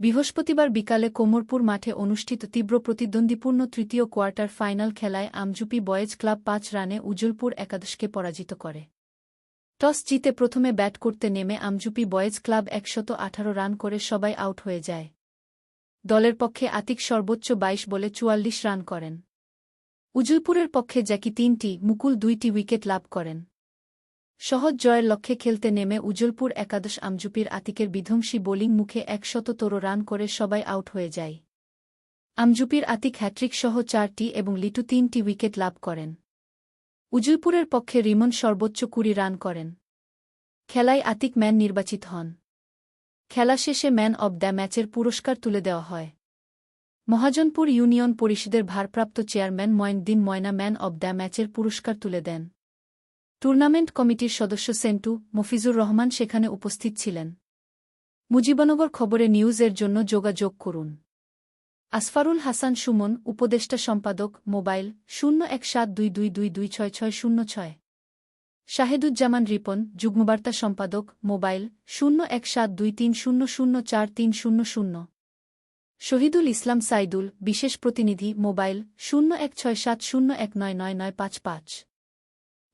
বৃহস্পতিবার বিকালে কোমরপুর মাঠে অনুষ্ঠিত তীব্র প্রতিদ্বন্দ্বীপূর্ণ তৃতীয় কোয়ার্টার ফাইনাল খেলায় আমজুপি বয়েজ ক্লাব পাঁচ রানে উজ্জ্বলপুর একাদশকে পরাজিত করে। টস জিতে প্রথমে ব্যাট করতে নেমে আমজুপি বয়েজ ক্লাব একশত আঠারো রান করে সবাই আউট হয়ে যায়। দলের পক্ষে আতিক সর্বোচ্চ ২২ বলে চুয়াল্লিশ রান করেন। উজ্জলপুরের পক্ষে জ্যাকি তিনটি, মুকুল দুইটি উইকেট লাভ করেন। সহজ জয়ের লক্ষ্যে খেলতে নেমে উজ্জ্বলপুর একাদশ আমজুপির আতিকের বিধ্বংসী বোলিং মুখে একশত তোরো রান করে সবাই আউট হয়ে যায়। আমজুপির আতিক হ্যাট্রিক সহ চারটি এবং লিটু তিনটি উইকেট লাভ করেন। উজলপুরের পক্ষে রিমন সর্বোচ্চ কুড়ি রান করেন। খেলায় আতিক ম্যান নির্বাচিত হন। খেলা শেষে ম্যান অব দ্য ম্যাচের পুরস্কার তুলে দেওয়া হয়। মহাজনপুর ইউনিয়ন পরিষদের ভারপ্রাপ্ত চেয়ারম্যান ময়নদিন ময়না ম্যান অব দ্য ম্যাচের পুরস্কার তুলে দেন। টুর্নামেন্ট কমিটির সদস্য সেন্টু মফিজুর রহমান সেখানে উপস্থিত ছিলেন। মুজিবনগর খবরে নিউজের জন্য যোগাযোগ করুন। আসফারুল হাসান সুমন, উপদেষ্টা সম্পাদক, মোবাইল শূন্য এক সাত দুই দুই দুই দুই ছয় ছয় শূন্য ছয়। শাহেদুজ্জামান রিপন, যুগ্মবার্তা সম্পাদক, মোবাইল শূন্য এক সাত দুই তিন শূন্য শূন্য চার তিন শূন্য শূন্য। শহীদুল ইসলাম সাইদুল, বিশেষ প্রতিনিধি, মোবাইল শূন্য এক ছয় সাত শূন্য এক নয় নয় নয় পাঁচ পাঁচ।